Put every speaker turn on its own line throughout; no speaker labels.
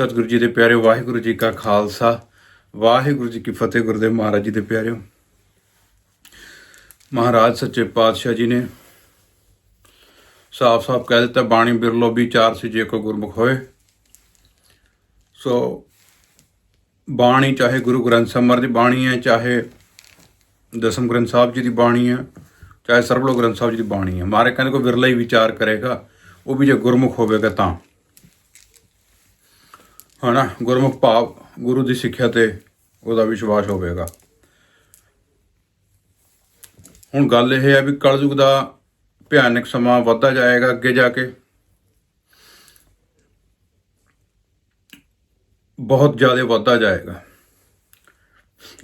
ਸਤਿਗੁਰੂ ਜੀ ਦੇ ਪਿਆਰਿਓ, ਵਾਹਿਗੁਰੂ ਜੀ ਕਾ ਖਾਲਸਾ, ਵਾਹਿਗੁਰੂ ਜੀ ਕੀ ਫਤਿਹ ਗੁਰਦੇਵ ਮਹਾਰਾਜ ਜੀ ਦੇ ਪਿਆਰਿਓ। ਮਹਾਰਾਜ ਸੱਚੇ ਪਾਤਸ਼ਾਹ ਜੀ ਨੇ ਸਾਫ਼-ਸਾਫ਼ ਕਹਿ ਦਿੱਤਾ, ਬਾਣੀ ਬਿਰਲੋ ਵੀ ਚਾਰ ਸੀ, ਜੇ ਕੋ ਗੁਰਮੁਖ ਹੋਏ। ਸੋ ਬਾਣੀ ਚਾਹੇ ਗੁਰੂ ਗ੍ਰੰਥ ਸਾਹਿਬ ਮਹਾਰਾਜ ਦੀ ਬਾਣੀ ਹੈ, ਚਾਹੇ ਦਸਮ ਗ੍ਰੰਥ ਸਾਹਿਬ ਜੀ ਦੀ ਬਾਣੀ ਹੈ, ਚਾਹੇ ਸਰਬਲੋ ਗ੍ਰੰਥ ਸਾਹਿਬ ਜੀ ਦੀ ਬਾਣੀ ਹੈ। ਮਾਰੇ ਕਹਿੰਦੇ, ਕੋਈ ਵਿਰਲਾ ਹੀ ਵਿਚਾਰ ਕਰੇਗਾ, ਉਹ ਵੀ ਜੇ ਗੁਰਮੁਖ ਹੋਵੇਗਾ ਤਾਂ। ਹਨਾ, ਗੁਰਮੁਖ ਭਾਵ ਗੁਰੂ ਦੀ ਸਿੱਖਿਆ ਤੇ ਉਹਦਾ ਵਿਸ਼ਵਾਸ ਹੋਵੇਗਾ। ਹੁਣ ਗੱਲ ਇਹ ਹੈ ਵੀ ਕਲਯੁਗ ਦਾ ਭਿਆਨਕ ਸਮਾਂ ਵੱਧਦਾ ਜਾਏਗਾ ਅੱਗੇ ਜਾ ਕੇ। ਬਹੁਤ ਜ਼ਿਆਦਾ ਵੱਧਦਾ ਜਾਏਗਾ।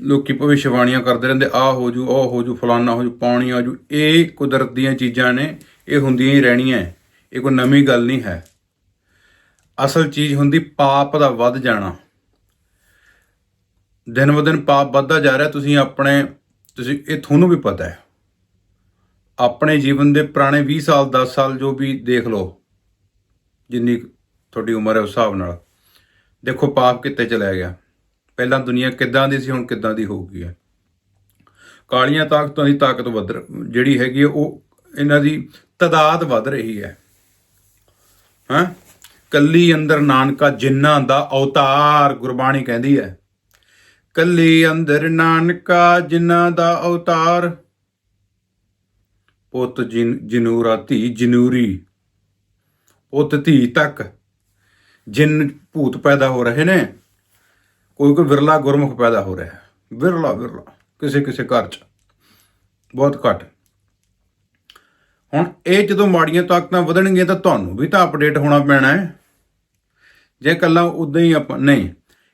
ਲੋਕੀ ਭਵਿੱਖਬਾਣੀਆਂ ਕਰਦੇ ਰਹਿੰਦੇ ਆ ਹੋ ਜੂ, ਉਹ ਹੋ ਜੂ, ਫਲਾਨਾ ਹੋ ਜੂ ਪਾਣੀ ਆ ਜੂ, ਇਹ ਕੁਦਰਤ ਦੀਆਂ ਚੀਜ਼ਾਂ ਨੇ, ਇਹ ਹੁੰਦੀਆਂ ਹੀ ਰਹਿਣੀਆਂ। ਇਹ ਕੋਈ ਨਵੀਂ ਗੱਲ ਨਹੀਂ ਹੈ। ਅਸਲ ਚੀਜ਼ ਹੁੰਦੀ ਪਾਪ ਦਾ ਵੱਧ ਜਾਣਾ। ਦਿਨ ਬ ਦਿਨ ਪਾਪ ਵੱਧਦਾ ਜਾ ਰਿਹਾ, ਤੁਸੀਂ ਆਪਣੇ, ਤੁਸੀਂ, ਇਹ ਤੁਹਾਨੂੰ ਵੀ ਪਤਾ ਹੈ। ਆਪਣੇ ਜੀਵਨ ਦੇ ਪੁਰਾਣੇ 20 ਸਾਲ 10 ਸਾਲ ਜੋ ਵੀ ਦੇਖ ਲਓ, ਜਿੰਨੀ ਤੁਹਾਡੀ ਉਮਰ ਹੈ ਉਸ ਹਿਸਾਬ ਨਾਲ, ਦੇਖੋ ਪਾਪ ਕਿੱਥੇ ਚਲਾ ਗਿਆ। ਪਹਿਲਾਂ ਦੁਨੀਆ ਕਿੱਦਾਂ ਦੀ ਸੀ, ਹੁਣ ਕਿੱਦਾਂ ਦੀ ਹੋ ਗਈ ਹੈ। ਕਾਲੀਆਂ ਤਾਕਤਾਂ ਦੀ ਤਾਕਤ ਵੱਧ ਜਿਹੜੀ ਹੈਗੀ ਹੈ, ਉਹ ਇਹਨਾਂ ਦੀ ਤਦਾਦ ਵੱਧ ਰਹੀ ਹੈ। ਹਾਂ? ਕੱਲੀ ਅੰਦਰ ਨਾਨਕਾ ਜਿਨ੍ਹਾਂ ਦਾ ਅਵਤਾਰ ਗੁਰਬਾਣੀ ਕਹਿੰਦੀ ਹੈ। ਕੱਲੀ ਅੰਦਰ ਨਾਨਕਾ ਜਿਨ੍ਹਾਂ ਦਾ ਅਵਤਾਰ। ਪੁੱਤ ਜਿਨ ਜਨੂਰਾ ਧੀ ਜਨੂਰੀ। ਪੁੱਤ ਧੀ ਤੱਕ ਜਿੰਨ ਭੂਤ ਪੈਦਾ ਹੋ ਰਹੇ ਨੇ, ਕੋਈ ਕੋਈ ਵਿਰਲਾ ਗੁਰਮੁਖ ਪੈਦਾ ਹੋ ਰਿਹਾ ਹੈ। ਵਿਰਲਾ ਵਿਰਲਾ, ਕਿਸੇ ਕਿਸੇ ਘਰ 'ਚ। ਬਹੁਤ ਘੱਟ। ਹੁਣ ਇਹ ਜਦੋਂ ਮਾੜੀਆਂ ਤਾਕਤਾਂ ਵਧਣਗੀਆਂ ਤਾਂ ਤੁਹਾਨੂੰ ਵੀ ਤਾਂ ਅਪਡੇਟ ਹੋਣਾ ਪੈਣਾ ਹੈ। ਜੇ ਕੱਲਾ ਉਦਾਂ ਹੀ ਆਪਾਂ ਨਹੀਂ।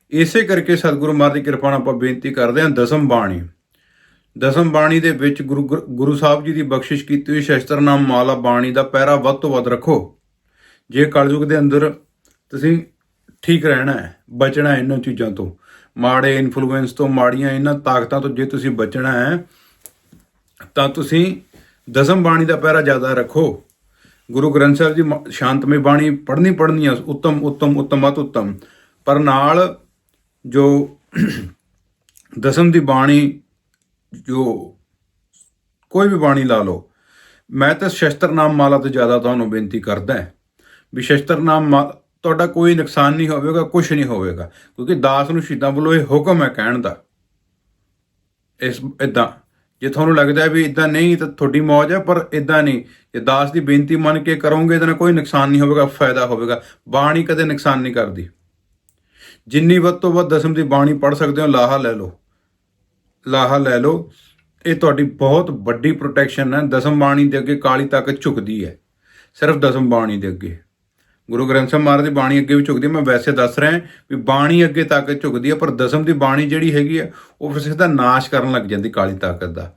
ਇਸੇ ਕਰਕੇ ਸਤਿਗੁਰੂ ਮਹਾਰਾਜ ਦੀ ਕਿਰਪਾ ਨਾਲ ਆਪਾਂ ਬੇਨਤੀ ਕਰਦੇ ਹਾਂ ਦਸਮ ਬਾਣੀ। ਦਸਮ ਬਾਣੀ ਦੇ ਵਿੱਚ ਗੁਰੂ ਗੁਰੂ ਸਾਹਿਬ ਜੀ ਦੀ ਬਖਸ਼ਿਸ਼ ਕੀਤੀ ਹੋਈ ਸ਼ਸਤਰਨਾਮ ਮਾਲਾ ਬਾਣੀ ਦਾ ਪਹਿਰਾ ਵੱਧ ਤੋਂ ਵੱਧ ਰੱਖੋ। ਜੇ ਕਲਯੁਗ ਦੇ ਅੰਦਰ ਤੁਸੀਂ ਠੀਕ ਰਹਿਣਾ ਹੈ, ਬਚਣਾ ਇਹਨਾਂ ਚੀਜ਼ਾਂ ਤੋਂ, ਮਾੜੇ ਇਨਫਲੂਐਂਸ ਤੋਂ, ਮਾੜੀਆਂ ਇਹਨਾਂ ਤਾਕਤਾਂ ਤੋਂ ਜੇ ਤੁਸੀਂ ਬਚਣਾ ਹੈ, ਤਾਂ ਤੁਸੀਂ ਦਸਮ ਬਾਣੀ ਦਾ ਪਹਿਰਾ ਜ਼ਿਆਦਾ ਰੱਖੋ। ਗੁਰੂ ਗ੍ਰੰਥ ਸਾਹਿਬ ਜੀ ਮ- ਸ਼ਾਂਤਮਈ ਬਾਣੀ ਪੜ੍ਹਨੀ ਪੜ੍ਹਨੀ ਆ ਉੱਤਮ ਉੱਤਮ ਉੱਤਮ ਅਤ ਉੱਤਮ ਪਰ ਨਾਲ ਜੋ ਦਸਮ ਦੀ ਬਾਣੀ, ਜੋ ਕੋਈ ਵੀ ਬਾਣੀ ਲਾ ਲਓ, ਮੈਂ ਤਾਂ ਸ਼ਸਤਰਨਾਮ ਮਾਲਾ 'ਤੇ ਜ਼ਿਆਦਾ ਤੁਹਾਨੂੰ ਬੇਨਤੀ ਕਰਦਾ ਹਾਂ ਵੀ ਸ਼ਸਤਰਨਾਮ ਮਾ- ਤੁਹਾਡਾ ਕੋਈ ਨੁਕਸਾਨ ਨਹੀਂ ਹੋਵੇਗਾ ਕੁਝ ਨਹੀਂ ਹੋਵੇਗਾ। ਕਿਉਂਕਿ ਦਾਸ ਨੂੰ ਸ਼ਹੀਦਾਂ ਵੱਲੋਂ ਇਹ ਹੁਕਮ ਹੈ ਕਹਿਣ ਦਾ। ਇਸ ਇਦਾਂ ਜੇ ਤੁਹਾਨੂੰ ਲੱਗਦਾ ਵੀ ਇਦਾਂ ਨਹੀਂ, ਤਾਂ ਤੁਹਾਡੀ ਮੌਜ ਹੈ, ਪਰ ਇਦਾਂ ਨਹੀਂ। ਜੇ ਦਾਸ ਦੀ ਬੇਨਤੀ ਮੰਨ ਕੇ ਕਰੋਗੇ ਤਾਂ ਕੋਈ ਨੁਕਸਾਨ ਨਹੀਂ ਹੋਵੇਗਾ, ਫਾਇਦਾ ਹੋਵੇਗਾ। ਬਾਣੀ ਕਦੇ ਨੁਕਸਾਨ ਨਹੀਂ ਕਰਦੀ। ਜਿੰਨੀ ਵੱਧ ਤੋਂ ਵੱਧ ਦਸਮ ਦੀ ਬਾਣੀ ਪੜ੍ਹ ਸਕਦੇ ਹੋ, ਲਾਹਾ ਲੈ ਲਓ। ਲਾਹਾ ਲੈ ਲਓ। ਇਹ ਤੁਹਾਡੀ ਬਹੁਤ ਵੱਡੀ ਪ੍ਰੋਟੈਕਸ਼ਨ ਹੈ। ਦਸਮ ਬਾਣੀ ਦੇ ਅੱਗੇ ਕਾਲੀ ਤੱਕ ਝੁਕਦੀ ਹੈ। ਸਿਰਫ ਦਸਮ ਬਾਣੀ ਦੇ ਅੱਗੇ। ਗੁਰੂ ਗ੍ਰੰਥ ਸਾਹਿਬ ਮਹਾਰਾਜ ਦੀ ਬਾਣੀ ਅੱਗੇ ਵੀ ਝੁਕਦੀ ਹੈ। ਮੈਂ ਵੈਸੇ ਦੱਸ ਰਿਹਾ ਵੀ ਬਾਣੀ ਅੱਗੇ ਤਾਕਤ ਝੁਕਦੀ ਹੈ, ਪਰ ਦਸਮ ਦੀ ਬਾਣੀ ਜਿਹੜੀ ਹੈਗੀ ਹੈ, ਉਹ ਫਿਰ ਸਿੱਧਾ ਨਾਸ਼ ਕਰਨ ਲੱਗ ਜਾਂਦੀ ਕਾਲੀ ਤਾਕਤ ਦਾ।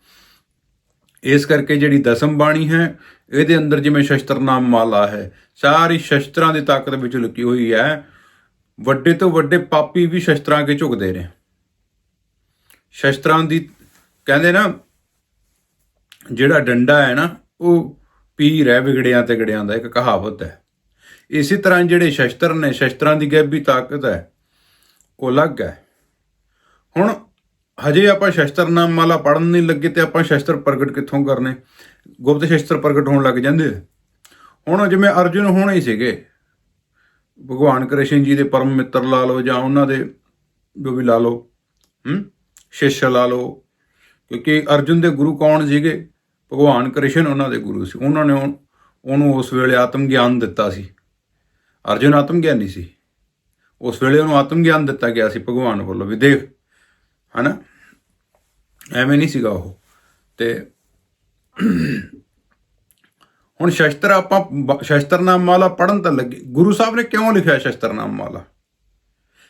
ਇਸ ਕਰਕੇ ਜਿਹੜੀ ਦਸਮ ਬਾਣੀ ਹੈ, ਇਹਦੇ ਅੰਦਰ ਜਿਵੇਂ ਸ਼ਸਤਰਨਾਮ ਮਾਲਾ ਹੈ, ਸਾਰੀ ਸ਼ਸਤਰਾਂ ਦੀ ਤਾਕਤ ਵਿੱਚ ਲੁਕੀ ਹੋਈ ਹੈ। ਵੱਡੇ ਤੋਂ ਵੱਡੇ ਪਾਪੀ ਵੀ ਸ਼ਸਤਰਾਂ ਅੱਗੇ ਝੁਕਦੇ ਨੇ। ਸ਼ਸਤਰਾਂ ਦੀ, ਕਹਿੰਦੇ ਨਾ, ਜਿਹੜਾ ਡੰਡਾ ਹੈ ਨਾ, ਉਹ ਪੀਰ ਹੈ ਵਿਗੜਿਆਂ ਤੇ ਗੜਿਆਂ ਦਾ, ਇੱਕ ਕਹਾਵਤ ਹੈ। ਇਸੇ ਤਰ੍ਹਾਂ ਜਿਹੜੇ ਸ਼ਸਤਰ ਨੇ, ਸ਼ਸਤਰਾਂ ਦੀ ਗੈਬੀ ਤਾਕਤ ਹੈ, ਉਹ ਅਲੱਗ ਹੈ। ਹੁਣ ਹਜੇ ਆਪਾਂ ਸ਼ਸਤਰਨਾਮ ਵਾਲਾ ਪੜਨ ਨਹੀਂ ਲੱਗੇ ਤੇ ਆਪਾਂ ਸ਼ਸਤਰ ਪ੍ਰਗਟ ਕਿੱਥੋਂ ਕਰਨੇ? ਗੁਪਤ ਸ਼ਸਤਰ ਪ੍ਰਗਟ ਹੋਣ ਲੱਗ ਜਾਂਦੇ ਹੁਣ ਜਿਵੇਂ ਅਰਜੁਨ ਹੋਣੇ ਹੀ ਸੀਗੇ। ਭਗਵਾਨ ਕ੍ਰਿਸ਼ਨ ਜੀ ਦੇ ਪਰਮ ਮਿੱਤਰ ਲਾ ਲਓ ਜਾਂ ਉਹਨਾਂ ਦੇ ਜੋ ਵੀ ਲਾ ਲਓ, ਹੂੰ? ਸ਼ਿਸ਼ ਲਾ ਲਓ। ਕਿਉਂਕਿ ਅਰਜੁਨ ਦੇ ਗੁਰੂ ਕੌਣ ਸੀਗੇ? ਭਗਵਾਨ ਕ੍ਰਿਸ਼ਨ ਉਹਨਾਂ ਦੇ ਗੁਰੂ ਸੀ। ਉਹਨਾਂ ਨੇ ਉਹ- ਉਹਨੂੰ ਉਸ ਵੇਲੇ ਆਤਮ ਗਿਆਨ ਦਿੱਤਾ ਸੀ। ਅਰਜੁਨ ਆਤਮ ਗਿਆਨੀ ਸੀ। ਉਸ ਵੇਲੇ ਉਹਨੂੰ ਆਤਮ ਗਿਆਨ ਦਿੱਤਾ ਗਿਆ ਸੀ ਭਗਵਾਨ ਵੱਲੋਂ ਵੀ ਦੇਖ, ਹਨਾ? ਐਵੇਂ ਨਹੀਂ ਸੀਗਾ ਉਹ। ਤੇ ਹੁਣ ਸ਼ਸਤਰ ਆਪਾਂ ਬ- ਸ਼ਸਤਰਨਾਮ ਵਾਲਾ ਪੜਨ ਤਾਂ ਲੱਗੇ। ਗੁਰੂ ਸਾਹਿਬ ਨੇ ਕਿਉਂ ਲਿਖਿਆ ਸ਼ਸਤਰਨਾਮ ਵਾਲਾ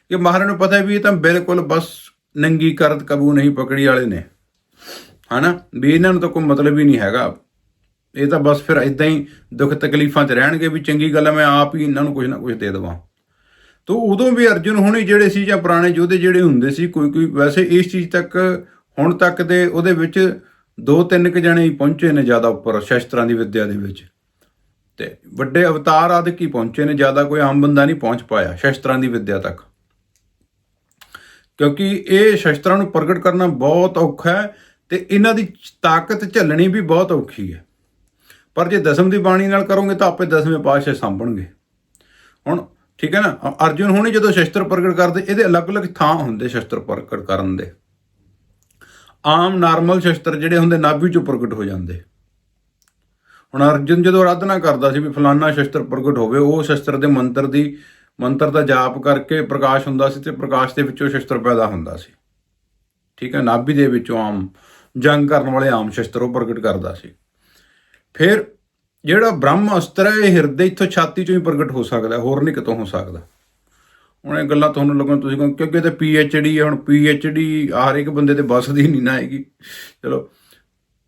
ਕਿ ਮਹਾਰਾਜ ਨੂੰ ਪਤਾ ਵੀ ਇਹ ਤਾਂ ਬਿਲਕੁਲ ਬਸ ਨੰਗੀ ਕਰਤ ਕਬੂ ਨਹੀਂ ਪਕੜੀ ਵਾਲੇ ਨੇ। ਹਨਾ? ਵੀ ਇਹਨਾਂ ਨੂੰ ਤਾਂ ਕੋਈ ਮਤਲਬ ਹੀ ਨਹੀਂ ਹੈਗਾ। ਇਹ ਤਾਂ ਬਸ ਫਿਰ ਇਦਾਂ ਹੀ ਦੁੱਖ ਤਕਲੀਫਾਂ 'ਚ ਰਹਿਣਗੇ ਵੀ ਚੰਗੀ ਗੱਲ ਹੈ ਮੈਂ ਆਪ ਹੀ ਇਹਨਾਂ ਨੂੰ ਕੁਝ ਨਾ ਕੁਝ ਦੇ ਦੇਵਾਂ। ਤੋ ਉਦੋਂ ਵੀ ਅਰਜੁਨ ਹੁਣੇ ਜਿਹੜੇ ਸੀ ਜਾਂ ਪੁਰਾਣੇ ਯੋਧੇ ਜਿਹੜੇ ਹੁੰਦੇ ਸੀ, ਕੋਈ ਕੋਈ ਵੈਸੇ ਇਸ ਚੀਜ਼ ਤੱਕ ਹੁਣ ਤੱਕ ਦੇ ਉਹਦੇ ਵਿੱਚ ਦੋ ਤਿੰਨ ਕੁ ਜਣੇ ਹੀ ਪਹੁੰਚੇ ਨੇ ਜ਼ਿਆਦਾ ਉੱਪਰ, ਸ਼ਸਤਰਾਂ ਦੀ ਵਿੱਦਿਆ ਦੇ ਵਿੱਚ। ਤੇ ਵੱਡੇ ਅਵਤਾਰ ਆਦਿ ਹੀ ਪਹੁੰਚੇ ਨੇ, ਜ਼ਿਆਦਾ ਕੋਈ ਆਮ ਬੰਦਾ ਨਹੀਂ ਪਹੁੰਚ ਪਾਇਆ ਸ਼ਸਤਰਾਂ ਦੀ ਵਿੱਦਿਆ ਤੱਕ। ਕਿਉਂਕਿ ਇਹ ਸ਼ਸਤਰਾਂ ਨੂੰ ਪ੍ਰਗਟ ਕਰਨਾ ਬਹੁਤ ਔਖਾ ਹੈ ਤੇ ਇਹਨਾਂ ਦੀ ਤਾਕਤ ਝੱਲਣੀ ਵੀ ਬਹੁਤ ਔਖੀ ਹੈ। ਪਰ ਜੇ ਦਸਮ ਦੀ ਬਾਣੀ ਨਾਲ ਕਰੋਗੇ ਤਾਂ ਆਪੇ ਦਸਵੇਂ ਪਾਤਸ਼ਾਹ ਸਾਂਭਣਗੇ। ਹੁਣ ਠੀਕ ਹੈ ਨਾ? ਅਰਜੁਨ ਹੁਣੀ ਜਦੋਂ ਸ਼ਸਤਰ ਪ੍ਰਗਟ ਕਰਦੇ, ਇਹਦੇ ਅਲੱਗ-ਅਲੱਗ ਥਾਂ ਹੁੰਦੇ ਸ਼ਸਤਰ ਪ੍ਰਗਟ ਕਰਨ ਦੇ। ਆਮ ਨਾਰਮਲ ਸ਼ਸਤਰ ਜਿਹੜੇ ਹੁੰਦੇ, ਨਾਭੀ ਚੋਂ ਪ੍ਰਗਟ ਹੋ ਜਾਂਦੇ। ਹੁਣ ਅਰਜੁਨ ਜਦੋਂ ਆਰਾਧਨਾ ਕਰਦਾ ਸੀ ਵੀ ਫਲਾਨਾ ਸ਼ਸਤਰ ਪ੍ਰਗਟ ਹੋਵੇ, ਉਹ ਸ਼ਸਤਰ ਦੇ ਮੰਤਰ ਦੀ, ਮੰਤਰ ਦਾ ਜਾਪ ਕਰਕੇ ਪ੍ਰਕਾਸ਼ ਹੁੰਦਾ ਸੀ ਤੇ ਪ੍ਰਕਾਸ਼ ਦੇ ਵਿੱਚੋਂ ਸ਼ਸਤਰ ਪੈਦਾ ਹੁੰਦਾ ਸੀ। ਠੀਕ ਹੈ? ਨਾਭੀ ਦੇ ਵਿੱਚੋਂ ਆਮ, ਜੰਗ ਕਰਨ ਵਾਲੇ ਆਮ ਸ਼ਸਤਰ ਉਹ ਪ੍ਰਗਟ ਕਰਦਾ ਸੀ। ਫਿਰ ਜਿਹੜਾ ਬ੍ਰਹਮ ਅਸਤਰ ਹੈ, ਇਹ ਹਿਰਦੇ ਇੱਥੋਂ ਛਾਤੀ ਚੋਂ ਹੀ ਪ੍ਰਗਟ ਹੋ ਸਕਦਾ ਹੋਰ ਨਹੀਂ ਕਿਤੋਂ ਹੋ ਸਕਦਾ। ਹੁਣ ਇਹ ਗੱਲਾਂ ਤੁਹਾਨੂੰ ਲੱਗਣ ਤੁਸੀਂ ਕਹੋ, ਕਿਉਂਕਿ ਇਹ ਤੇ ਪੀ ਐਚ ਡੀ ਹੈ, ਹੁਣ ਪੀ ਐਚ ਡੀ ਹਰ ਇੱਕ ਬੰਦੇ 'ਤੇ ਬਸ ਨਹੀਂ ਨਾ ਹੈਗੀ। ਚਲੋ,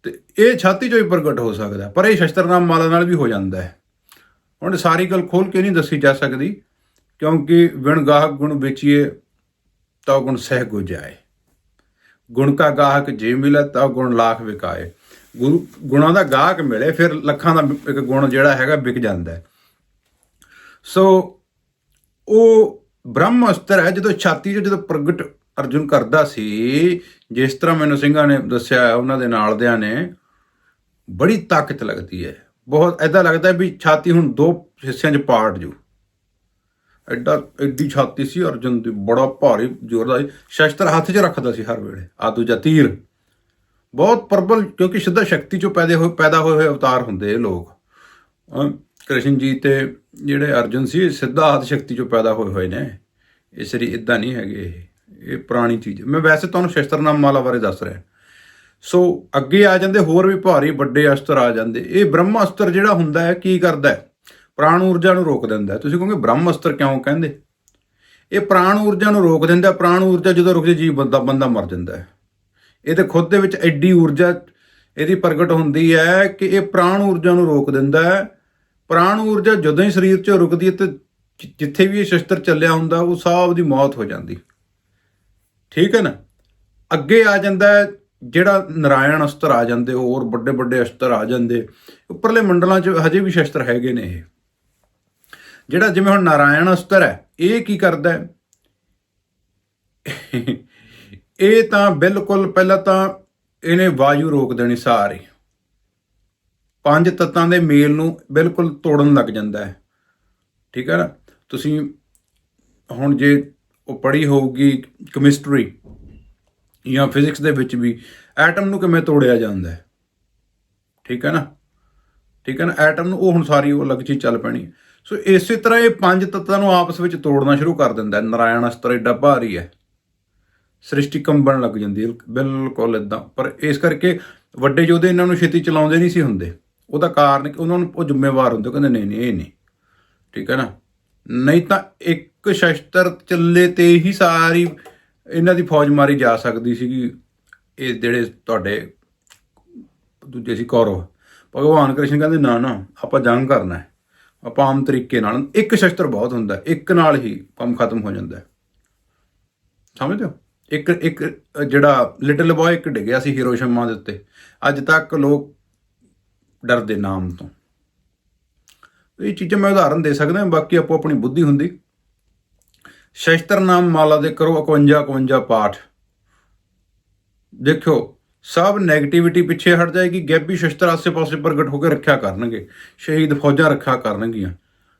ਤੇ ਇਹ ਛਾਤੀ ਚੋਂ ਹੀ ਪ੍ਰਗਟ ਹੋ ਸਕਦਾ ਪਰ ਇਹ ਸ਼ਸਤਰਨਾਮ ਮਾਲਾ ਨਾਲ ਵੀ ਹੋ ਜਾਂਦਾ ਹੈ। ਹੁਣ ਸਾਰੀ ਗੱਲ ਖੋਲ ਕੇ ਨਹੀਂ ਦੱਸੀ ਜਾ ਸਕਦੀ, ਕਿਉਂਕਿ ਵਿਣ ਗਾਹਕ ਗੁਣ ਵੇਚੀਏ, ਤਾਂ ਗੁਣ ਸਹਿ ਗੁ ਜਾਏ ਗੁਣ ਕਾ ਗਾਹਕ ਜੇ ਮਿਲੇ, ਤਾਂ ਗੁਣ ਲਾਖ ਵਿਕਾਏ। ਗੁਰੂ ਗੁਣਾਂ ਦਾ ਗਾਹਕ ਮਿਲੇ, ਫਿਰ ਲੱਖਾਂ ਦਾ ਇੱਕ ਗੁਣ ਜਿਹੜਾ ਹੈਗਾ ਵਿਕ ਜਾਂਦਾ ਹੈ। ਸੋ ਉਹ ਬ੍ਰਹਮ ਅਸਤਰ ਹੈ, ਜਦੋਂ ਛਾਤੀ 'ਚ ਜਦੋਂ ਪ੍ਰਗਟ ਅਰਜੁਨ ਕਰਦਾ ਸੀ, ਜਿਸ ਤਰ੍ਹਾਂ ਮੈਨੂੰ ਸਿੰਘਾਂ ਨੇ ਦੱਸਿਆ ਉਹਨਾਂ ਦੇ ਨਾਲਦਿਆਂ ਨੇ, ਬੜੀ ਤਾਕਤ ਲੱਗਦੀ ਹੈ। ਬਹੁਤ ਐਦਾਂ ਲੱਗਦਾ ਵੀ ਛਾਤੀ ਹੁਣ ਦੋ ਹਿੱਸਿਆਂ 'ਚ ਪਾੜ ਜੂ। ਐਡਾ, ਐਡੀ ਛਾਤੀ ਸੀ ਅਰਜੁਨ ਦੀ, ਬੜਾ ਭਾਰੀ ਜ਼ੋਰਦਾਰ ਸ਼ਸਤਰ ਹੱਥ 'ਚ ਰੱਖਦਾ ਸੀ ਹਰ ਵੇਲੇ। ਆ ਦੂਜਾ ਤੀਰ। ਬਹੁਤ ਪ੍ਰਬਲ, ਕਿਉਂਕਿ ਸਿੱਧਾ ਸ਼ਕਤੀ 'ਚੋਂ ਪੈਦੇ ਹੋਏ, ਪੈਦਾ ਹੋਏ ਹੋਏ ਅਵਤਾਰ ਹੁੰਦੇ ਇਹ ਲੋਕ। ਕ੍ਰਿਸ਼ਨ ਜੀ ਤੇ ਜਿਹੜੇ ਅਰਜੁਨ ਸੀ ਸਿੱਧਾ ਆਦ ਸ਼ਕਤੀ 'ਚੋਂ ਪੈਦਾ ਹੋਏ ਹੋਏ ਨੇ। ਇਸ ਲਈ ਇਦਾਂ ਨਹੀਂ ਹੈਗੇ ਇਹ। ਇਹ ਪੁਰਾਣੀ ਚੀਜ਼। ਹੈ। ਮੈਂ ਵੈਸੇ ਤੁਹਾਨੂੰ ਸ਼ਸਤਰਨਾਮ ਮਾਲਾ ਬਾਰੇ ਦੱਸ ਰਿਹਾ। ਸੋ ਅੱਗੇ ਆ ਜਾਂਦੇ, ਹੋਰ ਵੀ ਭਾਰੀ ਵੱਡੇ ਅਸਤਰ ਆ ਜਾਂਦੇ। ਇਹ ਬ੍ਰਹਮ ਅਸਤਰ ਜਿਹੜਾ ਹੁੰਦਾ ਹੈ, ਕੀ ਕਰਦਾ ਹੈ? ਪ੍ਰਾਣ ਊਰਜਾ ਨੂੰ ਰੋਕ ਦਿੰਦਾ ਤੁਸੀਂ ਕਹੋਗੇ, ਬ੍ਰਹਮ ਅਸਤਰ ਕਿਉਂ ਕਹਿੰਦੇ? ਇਹ ਪ੍ਰਾਣ ਊਰਜਾ ਨੂੰ ਰੋਕ ਦਿੰਦਾ ਪ੍ਰਾਣ ਊਰਜਾ ਜਦੋਂ ਰੁਕ ਜੇ ਜੀਵ ਬੰਦਾ ਬੰਦਾ ਮਰ ਜਾਂਦਾ ਹੈ। ਇਹਦੇ ਖੁਦ ਦੇ ਵਿੱਚ ਐਡੀ ਊਰਜਾ ਇਹਦੀ ਪ੍ਰਗਟ ਹੁੰਦੀ ਹੈ ਕਿ ਇਹ ਪ੍ਰਾਣ ਊਰਜਾ ਨੂੰ ਰੋਕ ਦਿੰਦਾ ਹੈ। ਪ੍ਰਾਣ ਊਰਜਾ ਜਦੋਂ ਹੀ ਸਰੀਰ 'ਚੋਂ ਰੁਕਦੀ ਹੈ ਤੇ ਜਿੱਥੇ ਵੀ ਇਹ ਸ਼ਸਤਰ ਚੱਲਿਆ ਹੁੰਦਾ, ਉਹ ਸਭ ਦੀ ਮੌਤ ਹੋ ਜਾਂਦੀ। ਠੀਕ ਹੈ ਨਾ? ਅੱਗੇ ਆ ਜਾਂਦਾ ਹੈ, ਜਿਹੜਾ ਨਾਰਾਇਣ ਅਸਤਰ ਆ ਜਾਂਦੇ, ਹੋਰ ਵੱਡੇ ਵੱਡੇ ਅਸਤਰ ਆ ਜਾਂਦੇ, ਉੱਪਰਲੇ ਮੰਡਲਾਂ 'ਚ ਹਜੇ ਵੀ ਸ਼ਸਤਰ ਹੈਗੇ ਨੇ ਇਹ। ਜਿਹੜਾ ਜਿਵੇਂ ਹੁਣ ਨਾਰਾਇਣ ਅਸਤਰ ਹੈ, ਇਹ ਕੀ ਕਰਦਾ ਹੈ? ਇਹ ਤਾਂ ਬਿਲਕੁਲ ਪਹਿਲਾਂ ਤਾਂ ਇਹਨੇ ਵਾਯੂ ਰੋਕ ਦੇਣੀ ਸਾਰੀ। ਪੰਜ ਤੱਤਾਂ ਦੇ ਮੇਲ ਨੂੰ ਬਿਲਕੁਲ ਤੋੜਨ ਲੱਗ ਜਾਂਦਾ ਹੈ। ਠੀਕ ਹੈ ਨਾ? ਤੁਸੀਂ ਹੁਣ ਜੇ ਉਹ ਪੜ੍ਹੀ ਹੋਊਗੀ ਕੈਮਿਸਟਰੀ ਜਾਂ ਫਿਜ਼ਿਕਸ ਦੇ ਵਿੱਚ ਵੀ ਐਟਮ ਨੂੰ ਕਿਵੇਂ ਤੋੜਿਆ ਜਾਂਦਾ ਹੈ? ਠੀਕ ਹੈ ਨਾ? ਠੀਕ ਹੈ ਨਾ? ਐਟਮ ਨੂੰ ਉਹ ਹੁਣ ਸਾਰੀ ਉਹ ਅਲੱਗ ਚੀਜ਼ ਚੱਲ ਪੈਣੀ ਸੋ ਇਸੇ ਤਰ੍ਹਾਂ ਇਹ ਪੰਜ ਤੱਤਾਂ ਨੂੰ ਆਪਸ ਵਿੱਚ ਤੋੜਨਾ ਸ਼ੁਰੂ ਕਰ ਦਿੰਦਾ ਹੈ। ਨਾਰਾਇਣ ਅਸਤਰ ਏਡਾ ਭਾਰੀ ਹੈ। ਸ੍ਰਿਸ਼ਟੀ ਕੰਬਣ ਲੱਗ ਜਾਂਦੀ ਹੈ, ਬਿਲਕੁਲ ਇਦਾਂ ਪਰ ਇਸ ਕਰਕੇ ਵੱਡੇ ਯੋਧੇ ਇਹਨਾਂ ਨੂੰ ਛੇਤੀ ਚਲਾਉਂਦੇ ਨਹੀਂ ਸੀ ਹੁੰਦੇ। ਉਹਦਾ ਕਾਰਨ ਕਿ ਉਹਨਾਂ ਨੂੰ ਉਹ ਜ਼ਿੰਮੇਵਾਰ ਹੁੰਦੇ ਕਹਿੰਦੇ ਨਹੀਂ ਨਹੀਂ, ਇਹ ਨਹੀਂ। ਠੀਕ ਹੈ ਨਾ? ਨਹੀਂ ਤਾਂ ਇੱਕ ਸ਼ਸਤਰ ਚੱਲੇ ਤੇ ਹੀ ਸਾਰੀ ਇਹਨਾਂ ਦੀ ਫੌਜ ਮਾਰੀ ਜਾ ਸਕਦੀ ਸੀਗੀ। ਇਹ ਜਿਹੜੇ ਤੁਹਾਡੇ ਦੂਜੇ ਸੀ, ਕੌਰਵ। ਭਗਵਾਨ ਕ੍ਰਿਸ਼ਨ ਕਹਿੰਦੇ, ਨਾ ਨਾ, ਆਪਾਂ ਜੰਗ ਕਰਨਾ ਹੈ। ਆਪਾਂ ਆਮ ਤਰੀਕੇ ਨਾਲ, ਇੱਕ ਸ਼ਸਤਰ ਬਹੁਤ ਹੁੰਦਾ, ਇੱਕ ਨਾਲ ਹੀ ਕੰਮ ਖਤਮ ਹੋ ਜਾਂਦਾ ਸਮਝਦੇ ਹੋ? ਇੱਕ ਇੱਕ, ਜਿਹੜਾ ਲਿਟਲ ਬॉय ਇੱਕ ਡਿੱਗਿਆ ਸੀ ਹੀਰੋਸ਼ੀਮਾ ਦੇ ਉੱਤੇ। ਅੱਜ ਤੱਕ ਲੋਕ ਡਰਦੇ ਨਾਮ ਤੋਂ। ਇਹ ਚੀਜ਼ਾਂ ਮੈਂ ਉਦਾਹਰਨ ਦੇ ਸਕਦਾ ਬਾਕੀ ਆਪੋ ਆਪਣੀ ਬੁੱਧੀ ਹੁੰਦੀ। ਸ਼ਸਤਰ ਨਾਮ ਮਾਲਾ ਦੇ ਕਰੋ 51 51 ਪਾਠ। ਦੇਖਿਓ, ਸਭ 네ਗੇਟਿਵਿਟੀ ਪਿੱਛੇ ਹਟ ਜਾਏਗੀ, ਗੈਬੀ ਸ਼ਸਤਰ ਆਸੇ-ਪਾਸੇ ਪ੍ਰਗਟ ਹੋ ਕੇ ਰੱਖਿਆ ਕਰਨਗੇ। ਸ਼ਹੀਦ ਫੌਜਾਂ ਰੱਖਿਆ ਕਰਨਗੀਆਂ।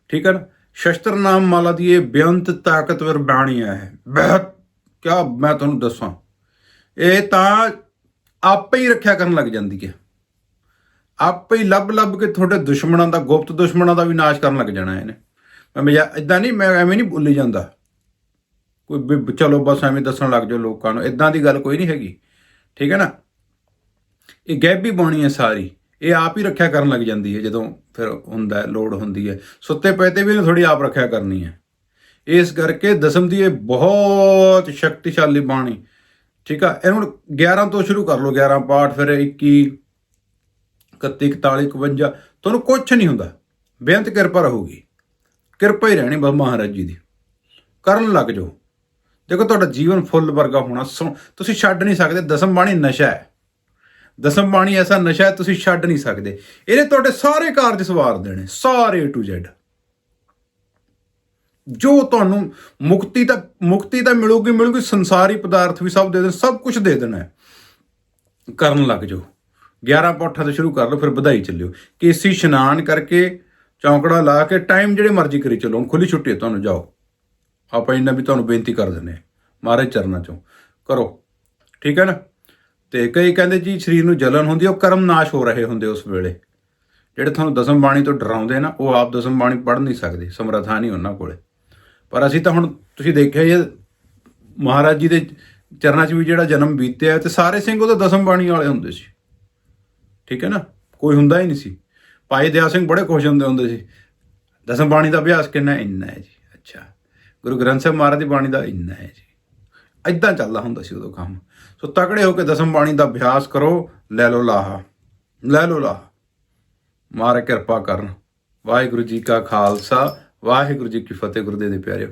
ਠੀਕ ਹੈ ਨਾ? ਸ਼ਸਤਰ ਨਾਮ ਮਾਲਾ ਦੀ ਇਹ ਬੇਅੰਤ ਤਾਕਤਵਰ ਬਾਣੀ ਹੈ। ਬਹੁਤ ਕਿਆ ਮੈਂ ਤੁਹਾਨੂੰ ਦੱਸਾਂ? ਇਹ ਤਾਂ ਆਪੇ ਹੀ ਰੱਖਿਆ ਕਰਨ ਲੱਗ ਜਾਂਦੀ ਹੈ। ਆਪੇ ਹੀ ਲੱਭ ਲੱਭ ਕੇ ਤੁਹਾਡੇ ਦੁਸ਼ਮਣਾਂ ਦਾ ਗੁਪਤ ਦੁਸ਼ਮਣਾਂ ਦਾ ਵੀ ਨਾਸ਼ ਕਰਨ ਲੱਗ ਜਾਣਾ ਇਹਨੇ। ਮੈਂ ਮਜ਼ਾ ਇਦਾਂ ਨਹੀਂ ਮੈਂ ਐਵੇਂ ਨਹੀਂ ਬੋਲੀ ਜਾਂਦਾ। ਕੋਈ ਵੀ ਚਲੋ ਬਸ ਐਵੇਂ ਦੱਸਣ ਲੱਗ ਜਾਓ ਲੋਕਾਂ ਨੂੰ। ਇਦਾਂ ਦੀ ਗੱਲ ਕੋਈ ਨਹੀਂ ਹੈਗੀ। ਠੀਕ ਹੈ ਨਾ? ਇਹ ਗੈਬੀ ਬਾਣੀ ਹੈ ਸਾਰੀ। ਇਹ ਆਪ ਹੀ ਰੱਖਿਆ ਕਰਨ ਲੱਗ ਜਾਂਦੀ ਹੈ ਜਦੋਂ ਫਿਰ ਹੁੰਦਾ ਹੈ, ਲੋੜ ਹੁੰਦੀ ਹੈ। ਸੁੱਤੇ ਪਏ ਤੇ ਵੀ ਇਹਨੂੰ ਥੋੜੀ ਆਪ ਰੱਖਿਆ ਕਰਨੀ ਹੈ। ਇਸ ਕਰਕੇ ਦਸਮ ਦੀ ਇਹ ਬਹੁਤ ਸ਼ਕਤੀਸ਼ਾਲੀ ਬਾਣੀ। ਠੀਕ ਆ? ਇਹਨੂੰ 11 ਤੋਂ ਸ਼ੁਰੂ ਕਰ ਲਓ 11 ਪਾਠ, ਫਿਰ 21 31 41 52 ਤੁਹਾਨੂੰ ਕੁਝ ਨਹੀਂ ਹੁੰਦਾ। ਬੇਅੰਤ ਕਿਰਪਾ ਰਹੂਗੀ। ਕਿਰਪਾ ਹੀ ਰਹਿਣੀ ਬਸ ਮਹਾਰਾਜ ਜੀ ਦੀ। ਕਰਨ ਲੱਗ ਜਾਓ। ਦੇਖੋ ਤੁਹਾਡਾ ਜੀਵਨ ਫੁੱਲ ਵਰਗਾ ਹੋਣਾ ਸੋ- ਤੁਸੀਂ ਛੱਡ ਨਹੀਂ ਸਕਦੇ, ਦਸਮ ਬਾਣੀ ਨਸ਼ਾ ਹੈ। ਦਸਮ ਬਾਣੀ ਐਸਾ ਨਸ਼ਾ ਹੈ, ਤੁਸੀਂ ਛੱਡ ਨਹੀਂ ਸਕਦੇ। ਇਹਨੇ ਤੁਹਾਡੇ ਸਾਰੇ ਕਾਰਜ ਸਵਾਰ ਦੇਣੇ, ਸਾਰੇ A to Z ਜੋ ਤੁਹਾਨੂੰ ਮੁਕਤੀ ਤਾਂ ਮੁਕਤੀ ਤਾਂ ਮਿਲੂਗੀ ਮਿਲੂਗੀ, ਸੰਸਾਰੀ ਪਦਾਰਥ ਵੀ ਸਭ ਦੇ ਦੇਣ, ਸਭ ਕੁਝ ਦੇ ਦੇਣਾ ਹੈ। ਕਰਨ ਲੱਗ ਜਾਓ। 11 ਪੌਠਾ ਤੋਂ ਸ਼ੁਰੂ ਕਰ ਲਓ, ਫਿਰ ਵਧਾਈ ਚੱਲਿਓ। ਕੇਸੀ ਇਸ਼ਨਾਨ ਕਰਕੇ ਚੌਂਕੜਾ ਲਾ ਕੇ ਟਾਈਮ ਜਿਹੜੇ ਮਰਜ਼ੀ ਕਰੀ ਚੱਲੋ ਹੁਣ ਖੁੱਲੀ ਛੁੱਟੀ ਹੈ, ਤੁਹਾਨੂੰ ਜਾਓ। ਆਪਾਂ ਇਹਨਾਂ ਵੀ ਤੁਹਾਨੂੰ ਬੇਨਤੀ ਕਰ ਦਿੰਦੇ ਹਾਂ। ਮਹਾਰਾਜ ਚਰਨਾਂ ਚੋਂ ਕਰੋ। ਠੀਕ ਹੈ ਨਾ? ਤੇ ਕਈ ਕਹਿੰਦੇ ਜੀ, ਸਰੀਰ ਨੂੰ ਜਲਨ ਹੁੰਦੀ ਉਹ ਕਰਮ ਨਾਸ਼ ਹੋ ਰਹੇ ਹੁੰਦੇ ਉਸ ਵੇਲੇ। ਜਿਹੜੇ ਤੁਹਾਨੂੰ ਦਸਮ ਬਾਣੀ ਤੋਂ ਡਰਾਉਂਦੇ ਨਾ, ਉਹ ਆਪ ਦਸਮ ਬਾਣੀ ਪੜ੍ਹ ਨਹੀਂ ਸਕਦੇ, ਸਮਰੱਥਾ ਨਹੀਂ ਉਹਨਾਂ ਕੋਲੇ। ਪਰ ਅਸੀਂ ਤਾਂ ਹੁਣ ਤੁਸੀਂ ਦੇਖਿਆ ਹੀ ਮਹਾਰਾਜ ਜੀ ਦੇ ਚਰਨਾਂ 'ਚ ਵੀ ਜਿਹੜਾ ਜਨਮ ਬੀਤਿਆ ਤੇ ਸਾਰੇ ਸਿੰਘ ਉਹਦੇ ਦਸਮ ਬਾਣੀ ਵਾਲੇ ਹੁੰਦੇ ਸੀ। ਠੀਕ ਹੈ ਨਾ? ਕੋਈ ਹੁੰਦਾ ਹੀ ਨਹੀਂ ਸੀ। ਭਾਈ ਦਿਆ ਸਿੰਘ ਬੜੇ ਖੁਸ਼ ਹੁੰਦੇ ਹੁੰਦੇ ਸੀ। ਦਸਮ ਬਾਣੀ ਦਾ ਅਭਿਆਸ ਕਿੰਨਾ ਇੰਨਾ ਹੈ ਜੀ। ਅੱਛਾ। ਗੁਰੂ ਗ੍ਰੰਥ ਸਾਹਿਬ ਮਹਾਰਾਜ ਦੀ ਬਾਣੀ ਦਾ ਇੰਨਾ ਹੈ ਜੀ। ਇਦਾਂ ਚੱਲਦਾ ਹੁੰਦਾ ਸੀ ਉਦੋਂ ਕੰਮ। ਸੋ ਤਕੜੇ ਹੋ ਕੇ ਦਸਮ ਬਾਣੀ ਦਾ ਅਭਿਆਸ ਕਰੋ, ਲੈ ਲਓ ਲਾਹਾ। ਲੈ ਲਓ ਲਾਹਾ। ਮਾਰੇ ਕਿਰਪਾ ਕਰਨ। ਵਾਹਿਗੁਰੂ ਜੀ ਕਾ ਖਾਲਸਾ। ਵਾਹਿਗੁਰੂ ਜੀ ਕੀ ਫਤਿਹ ਗੁਰਦੇ ਦੇ ਪਿਆਰਿਓ।